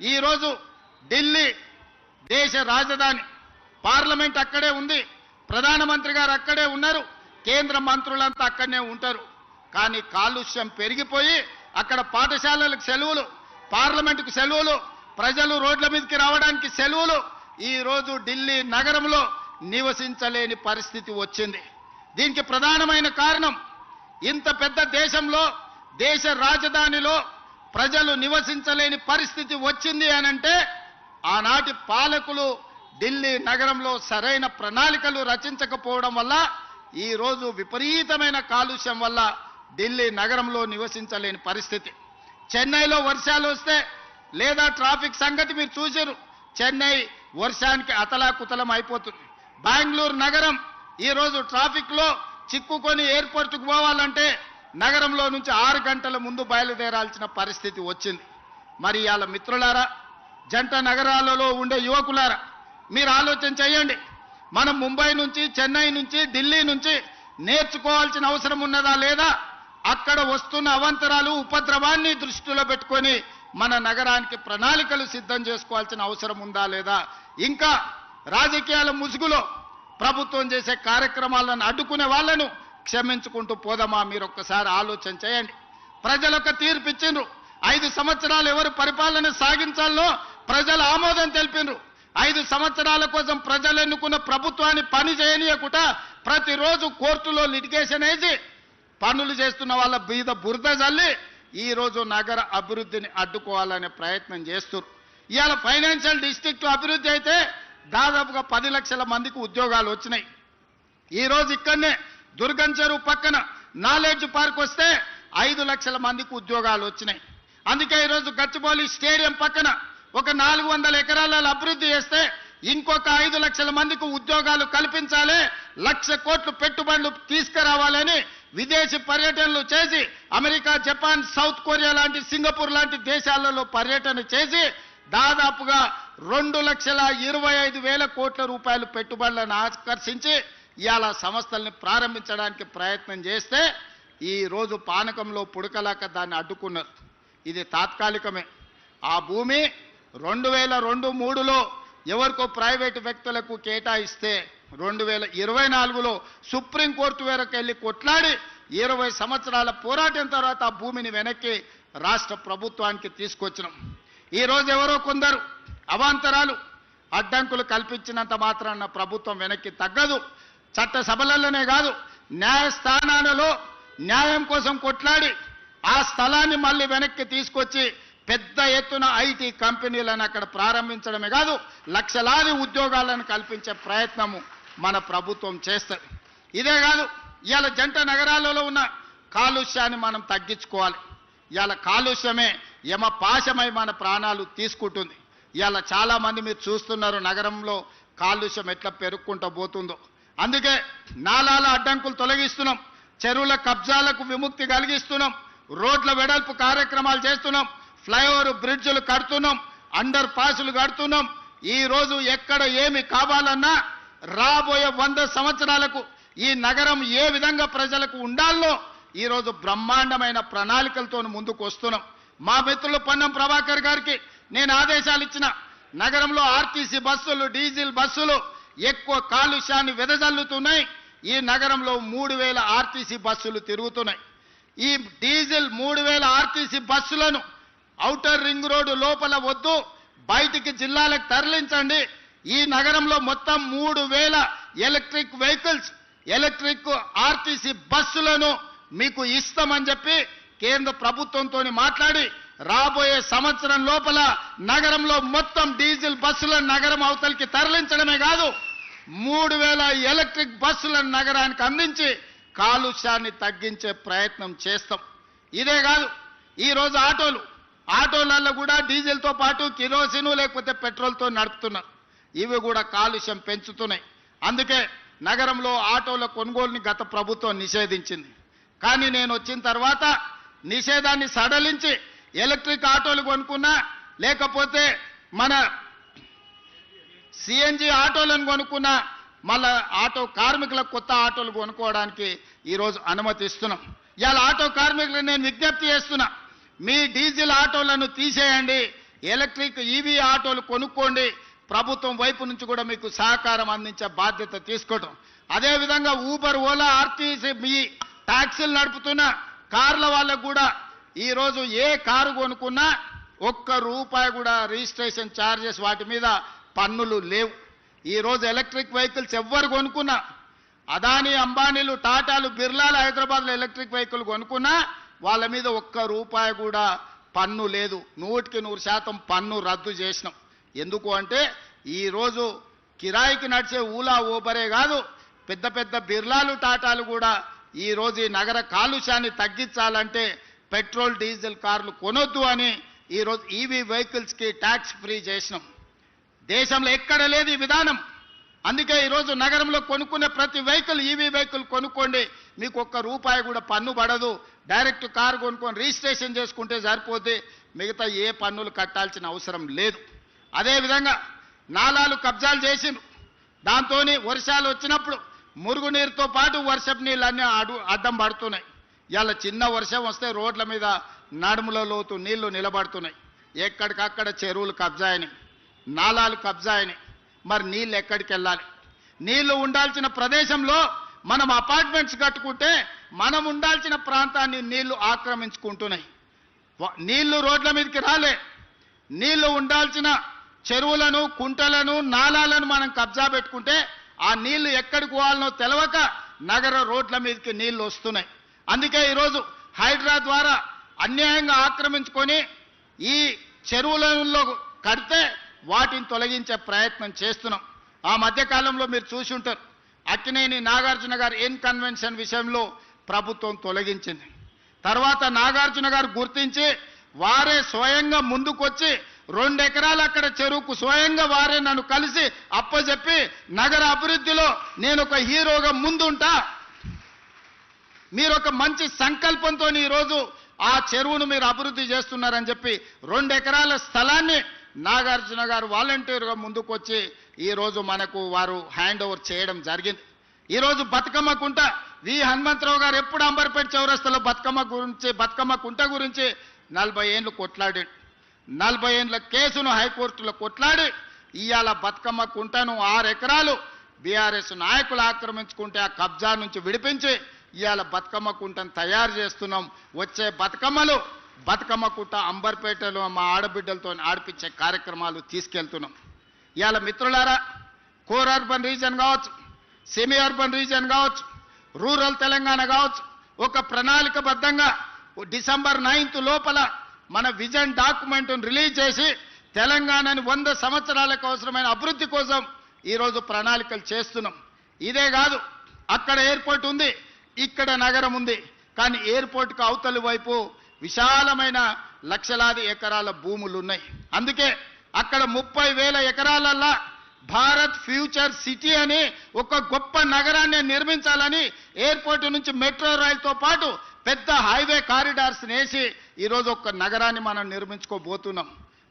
ఈరోజు ఢిల్లీ దేశ రాజధాని పార్లమెంట్ అక్కడే ఉంది. ప్రధానమంత్రి గారు అక్కడే ఉన్నారు. కేంద్ర మంత్రులంతా అక్కడనే ఉంటారు. కానీ కాలుష్యం పెరిగిపోయి అక్కడ పాఠశాలలకు సెలవులు పార్లమెంటుకు సెలవులు ప్రజలు రోడ్ల మీదకి రావడానికి సెలవులు ఈరోజు ఢిల్లీ నగరంలో నివసించలేని పరిస్థితి వచ్చింది. దీనికి ప్రధానమైన కారణం ఇంత పెద్ద దేశంలో దేశ రాజధానిలో ప్రజలు నివసించలేని పరిస్థితి వచ్చింది అనంటే ఆనాటి పాలకులు ఢిల్లీ నగరంలో సరైన ప్రణాళికలు రచించకపోవడం వల్ల ఈ రోజు విపరీతమైన కాలుష్యం వల్ల ఢిల్లీ నగరంలో నివసించలేని పరిస్థితి. చెన్నైలో వర్షాలు వస్తే లేదా ట్రాఫిక్ సంగతి మీరు చూసారు చెన్నై వర్షానికి అతలాకుతలం అయిపోతుంది. బెంగళూరు నగరం ఈరోజు ట్రాఫిక్లో చిక్కుకొని ఎయిర్పోర్ట్కు పోవాలంటే నగరంలో నుంచి ఆరు గంటల ముందు బయలుదేరాల్సిన పరిస్థితి వచ్చింది. మరి ఇవాళ మిత్రులారా జంట నగరాలలో ఉండే యువకులారా మీరు ఆలోచన చేయండి. మనం ముంబై నుంచి చెన్నై నుంచి ఢిల్లీ నుంచి నేర్చుకోవాల్సిన అవసరం ఉన్నదా లేదా? అక్కడ వస్తున్న అవంతరాలు ఉపద్రవాన్ని దృష్టిలో పెట్టుకొని మన నగరానికి ప్రణాళికలు సిద్ధం చేసుకోవాల్సిన అవసరం ఉందా లేదా? ఇంకా రాజకీయాల ముసుగులో ప్రభుత్వం చేసే కార్యక్రమాలను అడ్డుకునే వాళ్ళను క్షమించుకుంటూ పోదామా మీరు ఒక్కసారి ఆలోచన చేయండి. ప్రజలకు తీర్పు ఇచ్చిండ్రు. ఐదు సంవత్సరాలు ఎవరు పరిపాలన సాగించాలో ప్రజలు ఆమోదం తెలిపిండ్రు. ఐదు సంవత్సరాల కోసం ప్రజలు ఎన్నుకున్న ప్రభుత్వాన్ని పని చేయనీయకుండా ప్రతిరోజు కోర్టులో లిటిగేషన్ వేసి పనులు చేస్తున్న వాళ్ళ బీద బురద జల్లి ఈ రోజు నగర అభివృద్ధిని అడ్డుకోవాలనే ప్రయత్నం చేస్తున్నారు ఇవాళ ఫైనాన్షియల్ డిస్ట్రిక్ట్ అభివృద్ధి అయితే దాదాపుగా పది లక్షల మందికి ఉద్యోగాలు వచ్చినాయి. ఈ రోజు ఇక్కడనే దుర్గం చెరువు పక్కన నాలెడ్జ్ పార్క్ వస్తే ఐదు లక్షల మందికి ఉద్యోగాలు వచ్చినాయి. అందుకే ఈరోజు గచ్చిబౌలి స్టేడియం పక్కన ఒక నాలుగు వందల ఎకరాలలో అభివృద్ధి చేస్తే ఇంకొక ఐదు లక్షల మందికి ఉద్యోగాలు కల్పించాలి లక్ష కోట్లు పెట్టుబడులు తీసుకురావాలని విదేశీ పర్యటనలు చేసి అమెరికా జపాన్ సౌత్ కొరియా లాంటి సింగపూర్ లాంటి దేశాలలో పర్యటన చేసి దాదాపుగా రెండు లక్షల ఇరవై ఐదు వేల కోట్ల రూపాయలు పెట్టుబడులను ఆకర్షించి ఇవాళ సంస్థల్ని ప్రారంభించడానికి ప్రయత్నం చేస్తే ఈరోజు పానకంలో పుడకలాక దాన్ని అడ్డుకున్నారు. ఇది తాత్కాలికమే. ఆ భూమి రెండు వేల రెండు మూడులో ఎవరికో ప్రైవేటు వ్యక్తులకు కేటాయిస్తే రెండు వేల ఇరవై నాలుగులో సుప్రీంకోర్టు వరకు వెళ్ళి కొట్లాడి ఇరవై సంవత్సరాల పోరాటం తర్వాత ఆ భూమిని వెనక్కి రాష్ట్ర ప్రభుత్వానికి తీసుకొచ్చినాం. ఈ రోజు ఎవరో కొందరు అవాంతరాలు అడ్డంకులు కల్పించినంత మాత్రాన ప్రభుత్వం వెనక్కి తగ్గదు. చట్ట సభలలోనే కాదు న్యాయస్థానాలలో న్యాయం కోసం కొట్లాడి ఆ స్థలాన్ని మళ్ళీ వెనక్కి తీసుకొచ్చి పెద్ద ఎత్తున ఐటీ కంపెనీలను అక్కడ ప్రారంభించడమే కాదు లక్షలాది ఉద్యోగాలను కల్పించే ప్రయత్నము మన ప్రభుత్వం చేస్తుంది. ఇదే కాదు ఇవాళ జంట నగరాలలో ఉన్న కాలుష్యాన్ని మనం తగ్గించుకోవాలి. ఇవాళ కాలుష్యమే యమ పాశమై మన ప్రాణాలు తీసుకుంటుంది. ఇవాళ చాలామంది మీరు చూస్తున్నారు నగరంలో కాలుష్యం ఎట్లా పెరుక్కుంటూ పోతుందో. అందుకే నాలాల అడ్డంకులు తొలగిస్తున్నాం. చెరువుల కబ్జాలకు విముక్తి కలిగిస్తున్నాం. రోడ్ల వెడల్పు కార్యక్రమాలు చేస్తున్నాం. ఫ్లైఓవర్ బ్రిడ్జ్లు కడుతున్నాం. అండర్ పాసులు కడుతున్నాం. ఈ రోజు ఎక్కడ ఏమి కావాలన్నా రాబోయే వంద సంవత్సరాలకు ఈ నగరం ఏ విధంగా ప్రజలకు ఉండాలో ఈరోజు బ్రహ్మాండమైన ప్రణాళికలతో ముందుకు వస్తున్నాం. మా మిత్రులు పొన్నం ప్రభాకర్ గారికి నేను ఆదేశాలు ఇచ్చిన నగరంలో ఆర్టీసీ బస్సులు డీజిల్ బస్సులు ఎక్కువ కాలుష్యాన్ని వెదజల్లుతున్నాయి. ఈ నగరంలో మూడు వేల ఆర్టీసీ బస్సులు తిరుగుతున్నాయి. ఈ డీజిల్ మూడు వేల ఆర్టీసీ బస్సులను ఔటర్ రింగ్ రోడ్డు లోపల వద్దు బయటికి జిల్లాలకు తరలించండి. ఈ నగరంలో మొత్తం మూడు వేల ఎలక్ట్రిక్ వెహికల్స్ ఎలక్ట్రిక్ ఆర్టీసీ బస్సులను మీకు ఇస్తామని చెప్పి కేంద్ర ప్రభుత్వంతో మాట్లాడి రాబోయే సంవత్సరం లోపల నగరంలో మొత్తం డీజిల్ బస్సులను నగరం అవతలికి తరలించడమే కాదు మూడు వేల ఎలక్ట్రిక్ బస్సులను నగరానికి అందించి కాలుష్యాన్ని తగ్గించే ప్రయత్నం చేస్తాం. ఇదే కాదు ఈరోజు ఆటోలు ఆటోలలో కూడా డీజిల్తో పాటు కిరోసిన్ లేకపోతే పెట్రోల్తో నడుపుతున్నారు ఇవి కూడా కాలుష్యం పెంచుతున్నాయి. అందుకే నగరంలో ఆటోల కొనుగోలుని గత ప్రభుత్వం నిషేధించింది. కానీ నేను వచ్చిన తర్వాత నిషేధాన్ని సడలించి ఎలక్ట్రిక్ ఆటోలు కొనుక్కున్నా లేకపోతే మన సిఎన్జి ఆటోలను కొనుక్కున్న మళ్ళా ఆటో కార్మికులకు కొత్త ఆటోలు కొనుక్కోవడానికి ఈరోజు అనుమతి ఇస్తున్నాం. ఇవాళ ఆటో కార్మికులకు నేను విజ్ఞప్తి చేస్తున్నా మీ డీజిల్ ఆటోలను తీసేయండి ఎలక్ట్రిక్ ఈవీ ఆటోలు కొనుక్కోండి ప్రభుత్వం వైపు నుంచి కూడా మీకు సహకారం అందించే బాధ్యత తీసుకోవటం. అదేవిధంగా ఊబర్ ఓలా ఆర్టీసీ మీ ట్యాక్సీలు నడుపుతున్న కార్ల వాళ్ళకు కూడా ఈరోజు ఏ కారు కొనుక్కున్నా ఒక్క రూపాయి కూడా రిజిస్ట్రేషన్ ఛార్జెస్ వాటి మీద పన్నులు లేవు. ఈరోజు ఎలక్ట్రిక్ వెహికల్స్ ఎవ్వరు కొనుక్కున్నా. అదానీ అంబానీలు టాటాలు బిర్లాలు హైదరాబాద్లో ఎలక్ట్రిక్ వెహికల్ కొనుక్కున్నా వాళ్ళ మీద ఒక్క రూపాయి కూడా పన్ను లేదు. నూటికి నూరు శాతం పన్ను రద్దు చేసినాం. ఎందుకు అంటే ఈరోజు కిరాయికి నడిచే ఊలా ఊబరే కాదు పెద్ద పెద్ద బిర్లాలు టాటాలు కూడా ఈరోజు ఈ నగర కాలుష్యాన్ని తగ్గించాలంటే పెట్రోల్ డీజిల్ కార్లు కొనొద్దు అని ఈరోజు ఈవీ వెహికల్స్కి ట్యాక్స్ ఫ్రీ చేసినాం. దేశంలో ఎక్కడ లేదు ఈ విధానం. అందుకే ఈరోజు నగరంలో కొనుక్కునే ప్రతి వెహికల్ ఈవీ వెహికల్ కొనుక్కోండి. మీకు ఒక్క రూపాయి కూడా పన్ను పడదు. డైరెక్ట్ కారు కొనుక్కొని రిజిస్ట్రేషన్ చేసుకుంటే సరిపోతే మిగతా ఏ పన్నులు కట్టాల్సిన అవసరం లేదు. అదేవిధంగా నాలాలు కబ్జాలు చేసిండ్రు. దాంతో వర్షాలు వచ్చినప్పుడు మురుగునీరుతో పాటు వర్షపు నీళ్ళు అన్నీ అడు అడ్డం పడుతున్నాయి. ఇవాళ చిన్న వర్షం వస్తే రోడ్ల మీద నడుముల లోతు నీళ్ళు నిలబడుతున్నాయి. ఎక్కడికక్కడ చెరువులు కబ్జాయినాయి. నాలాలు కబ్జా అయినాయి. మరి నీళ్ళు ఎక్కడికి వెళ్ళాలి? నీళ్ళు ఉండాల్సిన ప్రదేశంలో మనం అపార్ట్మెంట్స్ కట్టుకుంటే మనం ఉండాల్సిన ప్రాంతాన్ని నీళ్ళు ఆక్రమించుకుంటున్నాయి. నీళ్ళు రోడ్ల మీదకి రాలే. నీళ్ళు ఉండాల్సిన చెరువులను కుంటలను నాలాలను మనం కబ్జా పెట్టుకుంటే ఆ నీళ్ళు ఎక్కడికి పోవాలనో తెలవక నగర రోడ్ల మీదకి నీళ్ళు వస్తున్నాయి. అందుకే ఈరోజు హైడ్రా ద్వారా అన్యాయంగా ఆక్రమించుకొని ఈ చెరువులలో కడితే వాటిని తొలగించే ప్రయత్నం చేస్తున్నాం. ఆ మధ్యకాలంలో మీరు చూసి ఉంటారు అక్కినేని నాగార్జున గారు ఎన్ కన్వెన్షన్ విషయంలో ప్రభుత్వం తొలగించింది. తర్వాత నాగార్జున గారు గుర్తించి వారే స్వయంగా ముందుకొచ్చి రెండు ఎకరాలు అక్కడ చెరువుకు స్వయంగా వారే నన్ను కలిసి అప్పచెప్పి నగర అభివృద్ధిలో నేను ఒక హీరోగా ముందుంటా. మీరు ఒక మంచి సంకల్పంతో ఈరోజు ఆ చెరువును మీరు అభివృద్ధి చేస్తున్నారని చెప్పి రెండు ఎకరాల స్థలాన్ని నాగార్జున గారు వాలంటీర్గా ముందుకొచ్చి ఈరోజు మనకు వారు హ్యాండ్ ఓవర్ చేయడం జరిగింది. ఈరోజు బతుకమ్మ కుంట వి హనుమంతరావు గారు ఎప్పుడు అంబర్పేట చౌరస్తలో బతుకమ్మ గురించి బతుకమ్మ కుంట గురించి నలభై ఏళ్ళు కొట్లాడాడు నలభై ఏండ్ల కేసును హైకోర్టులో కొట్లాడి ఇవాళ బతుకమ్మ కుంటను ఆరు ఎకరాలు బీఆర్ఎస్ నాయకులు ఆక్రమించుకుంటే ఆ కబ్జా నుంచి విడిపించి ఇవాళ బతుకమ్మ కుంటను తయారు చేస్తున్నాం. వచ్చే బతుకమ్మలు బతుకమ్మ కుంట అంబర్పేటలో మా ఆడబిడ్డలతో ఆడిపించే కార్యక్రమాలు తీసుకెళ్తున్నాం. ఇవాళ మిత్రులారా కోర్ అర్బన్ రీజన్ కావచ్చు సెమీ అర్బన్ రీజన్ కావచ్చు రూరల్ తెలంగాణ కావచ్చు ఒక ప్రణాళికబద్ధంగా డిసెంబర్ నైన్త్ లోపల మన విజన్ డాక్యుమెంట్ను రిలీజ్ చేసి తెలంగాణని వంద సంవత్సరాలకు అవసరమైన అభివృద్ధి కోసం ఈరోజు ప్రణాళికలు చేస్తున్నాం. ఇదే కాదు అక్కడ ఎయిర్పోర్ట్ ఉంది ఇక్కడ నగరం ఉంది. కానీ ఎయిర్పోర్ట్కు అవతలి వైపు విశాలమైన లక్షలాది ఎకరాల భూములు ఉన్నాయి అందుకే అక్కడ ముప్పై వేల ఎకరాలల్లా భారత్ ఫ్యూచర్ సిటీ అని ఒక గొప్ప నగరాన్ని నిర్మించాలని ఎయిర్పోర్ట్ నుంచి మెట్రో రైల్తో పాటు పెద్ద హైవే కారిడార్స్ వేసి ఈరోజు ఒక నగరాన్ని మనం నిర్మించుకోబోతున్నాం.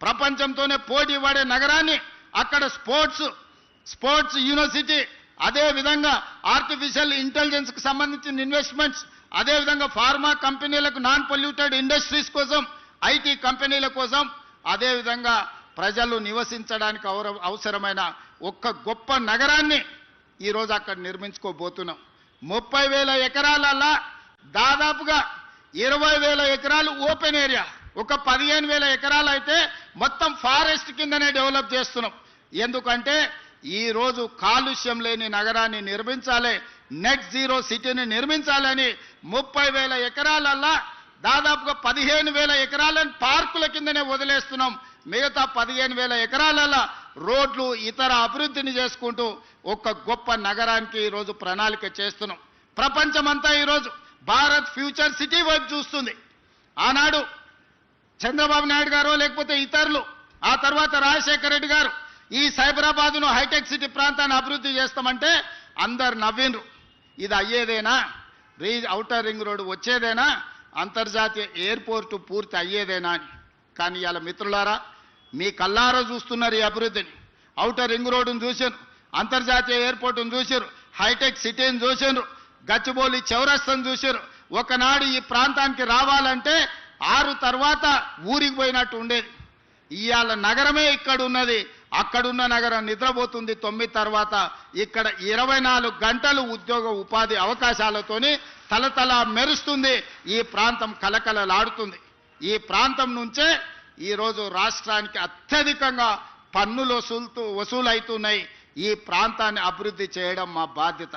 ప్రపంచంతోనే పోటీ పడే నగరాన్ని అక్కడ స్పోర్ట్స్ స్పోర్ట్స్ యూనివర్సిటీ అదే విధంగా ఆర్టిఫిషియల్ ఇంటెలిజెన్స్కి సంబంధించిన ఇన్వెస్ట్మెంట్స్ అదేవిధంగా ఫార్మా కంపెనీలకు నాన్ పొల్యూటెడ్ ఇండస్ట్రీస్ కోసం ఐటీ కంపెనీల కోసం అదేవిధంగా ప్రజలు నివసించడానికి అవసరమైన ఒక్క గొప్ప నగరాన్ని ఈరోజు అక్కడ నిర్మించుకోబోతున్నాం. ముప్పై వేల ఎకరాలల్లా దాదాపుగా ఇరవై వేల ఎకరాలు ఓపెన్ ఏరియా. ఒక పదిహేను వేల ఎకరాలు అయితే మొత్తం ఫారెస్ట్ కిందనే డెవలప్ చేస్తున్నాం. ఎందుకంటే ఈరోజు కాలుష్యం లేని నగరాన్ని నిర్మించాలి నెట్ జీరో సిటీని నిర్మించాలని ముప్పై వేల ఎకరాలల్లా దాదాపుగా పదిహేను వేల ఎకరాలను పార్కుల కిందనే వదిలేస్తున్నాం. మిగతా పదిహేను వేల ఎకరాలల్లా రోడ్లు ఇతర అభివృద్ధిని చేసుకుంటూ ఒక గొప్ప నగరానికి ఈరోజు ప్రణాళిక చేస్తున్నాం. ప్రపంచమంతా ఈరోజు భారత్ ఫ్యూచర్ సిటీ వైపు చూస్తుంది. ఆనాడు చంద్రబాబు నాయుడు గారు లేకపోతే ఇతరులు ఆ తర్వాత రాజశేఖర రెడ్డి గారు ఈ సైబరాబాద్ను హైటెక్ సిటీ ప్రాంతాన్ని అభివృద్ధి చేస్తామంటే అందరు నవ్విండ్రు. ఇది అయ్యేదేనా? రీ అవుటర్ రింగ్ రోడ్డు వచ్చేదేనా? అంతర్జాతీయ ఎయిర్పోర్టు పూర్తి అయ్యేదేనా అని. కానీ ఇవాళ మిత్రులారా మీ కల్లారా చూస్తున్నారు ఈ అభివృద్ధిని. అవుటర్ రింగ్ రోడ్డును చూసారు అంతర్జాతీయ ఎయిర్పోర్టును చూసారు హైటెక్ సిటీని చూసారు గచ్చిబౌలి చౌరస్తను చూసారు ఒకనాడు ఈ ప్రాంతానికి రావాలంటే ఆరు తర్వాత ఊరికి పోయినట్టు ఉండేది. ఇవాళ నగరమే ఇక్కడ ఉన్నది అక్కడున్న నగరం నిద్రపోతుంది. తొమ్మిది తర్వాత ఇక్కడ ఇరవై నాలుగు గంటలు ఉద్యోగ ఉపాధి అవకాశాలతోని తలతల మెరుస్తుంది. ఈ ప్రాంతం కలకలలాడుతుంది. ఈ ప్రాంతం నుంచే ఈరోజు రాష్ట్రానికి అత్యధికంగా పన్నులు వసూలుతూ వసూలవుతున్నాయి. ఈ ప్రాంతాన్ని అభివృద్ధి చేయడం మా బాధ్యత.